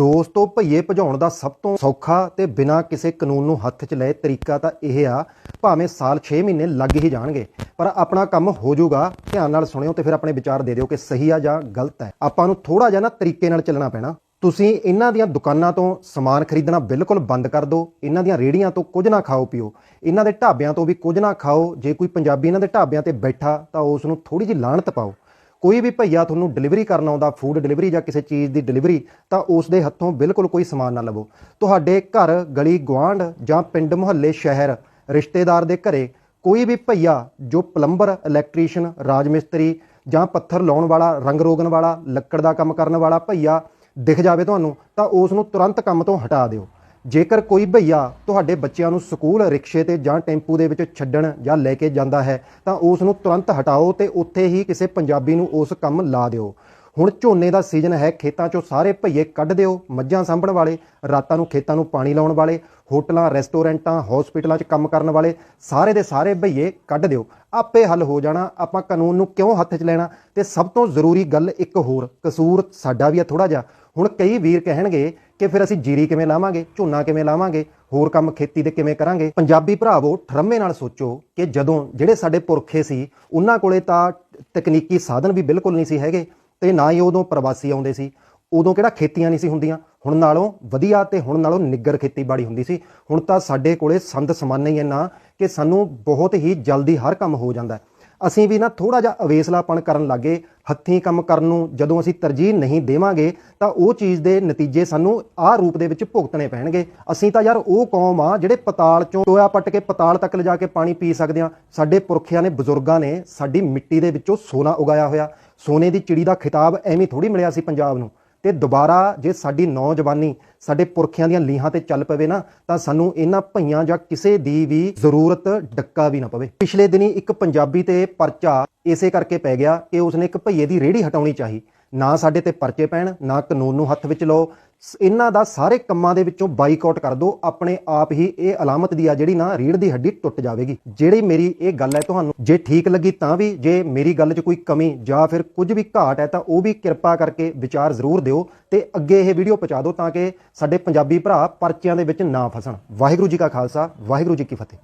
ਦੋਸਤੋ, ਭਈਏ ਭਜਾਉਣ ਦਾ ਸਭ ਤੋਂ ਸੌਖਾ ਤੇ ਬਿਨਾਂ ਕਿਸੇ ਕਾਨੂੰਨ ਨੂੰ ਹੱਥ 'ਚ ਲਏ ਤਰੀਕਾ ਤਾਂ ਇਹ ਆ, ਭਾਵੇਂ ਸਾਲ 6 ਮਹੀਨੇ ਲੱਗ ਹੀ ਜਾਣਗੇ, ਪਰ ਆਪਣਾ ਕੰਮ ਹੋ ਜਾਊਗਾ। ਧਿਆਨ ਨਾਲ ਸੁਣਿਓ ਤੇ ਫਿਰ ਆਪਣੇ ਵਿਚਾਰ ਦੇ ਦਿਓ ਕਿ ਸਹੀ ਆ ਜਾਂ ਗਲਤ ਹੈ ਆਪਾਂ ਨੂੰ ਥੋੜਾ ਜਿਹਾ ਨਾ ਤਰੀਕੇ ਨਾਲ ਚੱਲਣਾ ਪੈਣਾ। ਤੁਸੀਂ ਇਹਨਾਂ ਦੀਆਂ ਦੁਕਾਨਾਂ ਤੋਂ ਸਮਾਨ ਖਰੀਦਣਾ ਬਿਲਕੁਲ ਬੰਦ ਕਰ ਦਿਓ। ਇਹਨਾਂ ਦੀਆਂ ਰੇੜੀਆਂ ਤੋਂ ਕੁਝ ਨਾ ਖਾਓ ਪੀਓ। ਇਹਨਾਂ ਦੇ ਢਾਬਿਆਂ ਤੋਂ ਵੀ ਕੁਝ ਨਾ ਖਾਓ। ਜੇ ਕੋਈ ਪੰਜਾਬੀ ਇਹਨਾਂ ਦੇ ਢਾਬਿਆਂ ਤੇ ਬੈਠਾ ਤਾਂ ਉਸ ਨੂੰ ਥੋੜੀ ਜਿਹੀ ਲਾਹਣਤ ਪਾਓ। ਕੋਈ ਵੀ ਭਈਆ ਤੁਹਾਨੂੰ ਡਿਲੀਵਰੀ ਕਰਨ ਆਉਂਦਾ ਫੂਡ ਡਿਲੀਵਰੀ ਜਾਂ ਕਿਸੇ ਚੀਜ਼ ਦੀ ਡਿਲੀਵਰੀ ਤਾਂ ਉਸ ਦੇ ਹੱਥੋਂ ਬਿਲਕੁਲ ਕੋਈ ਸਮਾਨ ਨਾ ਲਵੋ। ਤੁਹਾਡੇ ਘਰ, ਗਲੀ, ਗੁਆਂਢ ਜਾਂ ਪਿੰਡ, ਮੁਹੱਲੇ, ਸ਼ਹਿਰ, ਰਿਸ਼ਤੇਦਾਰ ਦੇ ਘਰੇ ਕੋਈ ਵੀ ਭਈਆ ਜੋ ਪਲੰਬਰ ਇਲੈਕਟ੍ਰੀਸ਼ੀਅਨ ਰਾਜ ਮਿਸਤਰੀ ਜਾਂ ਪੱਥਰ ਲਾਉਣ ਵਾਲਾ, ਰੰਗ ਰੋਗਨ ਵਾਲਾ, ਲੱਕੜ ਦਾ ਕੰਮ ਕਰਨ ਵਾਲਾ ਭਈਆ ਦਿਖ ਜਾਵੇ ਤੁਹਾਨੂੰ, ਤਾਂ ਉਸ ਨੂੰ ਤੁਰੰਤ ਕੰਮ ਤੋਂ ਹਟਾ ਦਿਓ। ਜੇਕਰ ਕੋਈ ਭਈਆ ਤੁਹਾਡੇ ਬੱਚਿਆਂ ਨੂੰ ਸਕੂਲ ਰਿਕਸ਼ੇ ਤੇ ਜਾਂ ਟੈਂਪੂ ਦੇ ਵਿੱਚ ਛੱਡਣ ਜਾਂ ਲੈ ਕੇ ਜਾਂਦਾ ਹੈ, ਤਾਂ ਉਸ ਨੂੰ ਤੁਰੰਤ ਹਟਾਓ ਤੇ ਉੱਥੇ ਹੀ ਕਿਸੇ ਪੰਜਾਬੀ ਨੂੰ ਉਸ ਕੰਮ ਲਾ ਦਿਓ। ਹੁਣ ਝੋਨੇ ਦਾ ਸੀਜ਼ਨ ਹੈ, ਖੇਤਾਂ 'ਚੋਂ ਸਾਰੇ ਭਈਏ ਕੱਢ ਦਿਓ, ਮੱਝਾਂ ਸਾਂਭਣ ਵਾਲੇ, ਰਾਤਾਂ ਨੂੰ ਖੇਤਾਂ ਨੂੰ ਪਾਣੀ ਲਾਉਣ ਵਾਲੇ, ਹੋਟਲਾਂ, ਰੈਸਟੋਰੈਂਟਾਂ, ਹਸਪੀਟਲਾਂ 'ਚ ਕੰਮ ਕਰਨ ਵਾਲੇ, ਸਾਰੇ ਦੇ ਸਾਰੇ ਭਈਏ ਕੱਢ ਦਿਓ। ਆਪੇ ਹੱਲ ਹੋ ਜਾਣਾ, ਆਪਾਂ ਕਾਨੂੰਨ ਨੂੰ ਕਿਉਂ ਹੱਥ 'ਚ ਲੈਣਾ? ਤੇ ਸਭ ਤੋਂ ਜ਼ਰੂਰੀ ਗੱਲ ਇੱਕ ਹੋਰ, ਕਸੂਰ ਸਾਡਾ ਵੀ ਆ ਥੋੜਾ ਜਿਹਾ। ਹੁਣ ਕਈ ਵੀਰ ਕਹਿਣਗੇ ਕਿ ਫਿਰ ਅਸੀਂ ਜੀਰੀ ਕਿਵੇਂ ਲਾਵਾਂਗੇ, ਝੋਨਾ ਕਿਵੇਂ ਲਾਵਾਂਗੇ, ਹੋਰ ਕੰਮ ਖੇਤੀ ਦੇ ਕਿਵੇਂ ਕਰਾਂਗੇ? ਪੰਜਾਬੀ ਭਰਾਵੋ, ਠਰਮੇ ਨਾਲ ਸੋਚੋ ਕਿ ਜਦੋਂ ਜਿਹੜੇ ਸਾਡੇ ਪੁਰਖੇ ਸੀ, ਉਹਨਾਂ ਕੋਲੇ ਤਾਂ ਤਕਨੀਕੀ ਸਾਧਨ ਵੀ ਬਿਲਕੁਲ ਨਹੀਂ ਸੀ ਹੈਗੇ, ਤੇ ਨਾ ਹੀ ਉਦੋਂ ਪ੍ਰਵਾਸੀ ਆਉਂਦੇ ਸੀ। ਉਦੋਂ ਕਿਹੜਾ ਖੇਤੀਆਂ ਨਹੀਂ ਸੀ ਹੁੰਦੀਆਂ। ਹੁਣ ਨਾਲੋਂ ਵਧੀਆ ਤੇ ਹੁਣ ਨਾਲੋਂ ਨਿੱਗਰ ਖੇਤੀਬਾੜੀ ਹੁੰਦੀ ਸੀ। ਹੁਣ ਤਾਂ ਸਾਡੇ ਕੋਲੇ ਸੰਦ ਸਮਾਨ ਹੀ ਇੰਨਾ ਕਿ ਸਾਨੂੰ ਬਹੁਤ ਹੀ ਜਲਦੀ ਹਰ ਕੰਮ ਹੋ ਜਾਂਦਾ ਹੈ। ਅਸੀਂ ਵੀ ਨਾ ਥੋੜਾ ਜਿਹਾ ਅਵੇਸਲਾਪਣ ਕਰਨ ਲੱਗੇ, ਹੱਥੀਂ ਕੰਮ ਕਰਨ ਨੂੰ, ਜਦੋਂ ਅਸੀਂ ਤਰਜੀਹ ਨਹੀਂ ਦੇਵਾਂਗੇ, ਤਾਂ ਉਹ ਚੀਜ਼ ਦੇ ਨਤੀਜੇ ਸਾਨੂੰ ਆਹ ਰੂਪ ਦੇ ਵਿੱਚ ਭੁਗਤਣੇ ਪੈਣਗੇ। ਅਸੀਂ ਤਾਂ ਯਾਰ ਉਹ ਕੌਮ ਆ ਜਿਹੜੇ ਪਤਾਲ ਚੋਂ ਟੋਇਆ ਪੱਟ ਕੇ ਪਤਾਲ ਤੱਕ ਲਿਜਾ ਕੇ ਪਾਣੀ ਪੀ ਸਕਦੇ ਆ। ਸਾਡੇ ਪੁਰਖਿਆਂ ਨੇ, ਬਜ਼ੁਰਗਾਂ ਨੇ ਸਾਡੀ ਮਿੱਟੀ ਦੇ ਵਿੱਚੋਂ ਸੋਨਾ ਉਗਾਇਆ ਹੋਇਆ। ਸੋਨੇ ਦੀ ਚਿੜੀ ਦਾ ਖਿਤਾਬ ਐਵੇਂ ਥੋੜੀ ਮਿਲਿਆ ਸੀ ਪੰਜਾਬ ਨੂੰ। ਤੇ ਦੁਬਾਰਾ ਜੇ ਸਾਡੀ ਨੌਜਵਾਨੀ ਸਾਡੇ ਪੁਰਖਿਆਂ ਦੀਆਂ ਲੀਹਾਂ ਤੇ ਚੱਲ ਪਵੇ ਨਾ, ਤਾਂ ਸਾਨੂੰ ਇਹਨਾਂ ਭਈਆਂ ਜਾਂ ਕਿਸੇ ਦੀ ਵੀ ਜ਼ਰੂਰਤ ਡੱਕਾ ਵੀ ਨਾ ਪਵੇ। ਪਿਛਲੇ ਦਿਨੀ ਇੱਕ ਪੰਜਾਬੀ ਤੇ ਪਰਚਾ ਇਸੇ ਕਰਕੇ ਪੈ ਗਿਆ ਕਿ ਉਸਨੇ ਇੱਕ ਭਈਏ ਦੀ ਰੇੜੀ ਹਟਾਉਣੀ ਚਾਹੀ। ਨਾ ਸਾਡੇ ਤੇ ਪਰਚੇ ਪੈਣ, ਨਾ ਕਾਨੂੰਨ ਨੂੰ ਹੱਥ ਵਿੱਚ ਲਓ। ਸ- ਇਹਨਾਂ ਦਾ ਸਾਰੇ ਕੰਮਾਂ ਦੇ ਵਿੱਚੋਂ ਬਾਈਕਾਟ ਕਰ ਦਿਓ। ਆਪਣੇ ਆਪ ਹੀ ਇਹ ਅਲਾਮਤ ਦੀ ਆ ਜਿਹੜੀ ਨਾ ਰੀੜ ਦੀ ਹੱਡੀ ਟੁੱਟ ਜਾਵੇਗੀ। ਜਿਹੜੀ ਮੇਰੀ ਇਹ ਗੱਲ ਹੈ ਤੁਹਾਨੂੰ, ਜੇ ਠੀਕ ਲੱਗੀ ਤਾਂ ਵੀ, ਜੇ ਮੇਰੀ ਗੱਲ 'ਚ ਕੋਈ ਕਮੀ ਜਾਂ ਫਿਰ ਕੁਝ ਵੀ ਘਾਟ ਹੈ ਤਾਂ ਉਹ ਵੀ ਕਿਰਪਾ ਕਰਕੇ ਵਿਚਾਰ ਜ਼ਰੂਰ ਦਿਓ ਤੇ ਅੱਗੇ ਇਹ ਵੀਡੀਓ ਪਹੁੰਚਾ ਦਿਓ ਤਾਂ ਕਿ ਸਾਡੇ ਪੰਜਾਬੀ ਭਰਾ ਪਰਚਿਆਂ ਦੇ ਵਿੱਚ ਨਾ ਫਸਣ। ਵਾਹਿਗੁਰੂ ਜੀ ਕਾ ਖਾਲਸਾ, ਵਾਹਿਗੁਰੂ ਜੀ ਕੀ ਫਤਿਹ।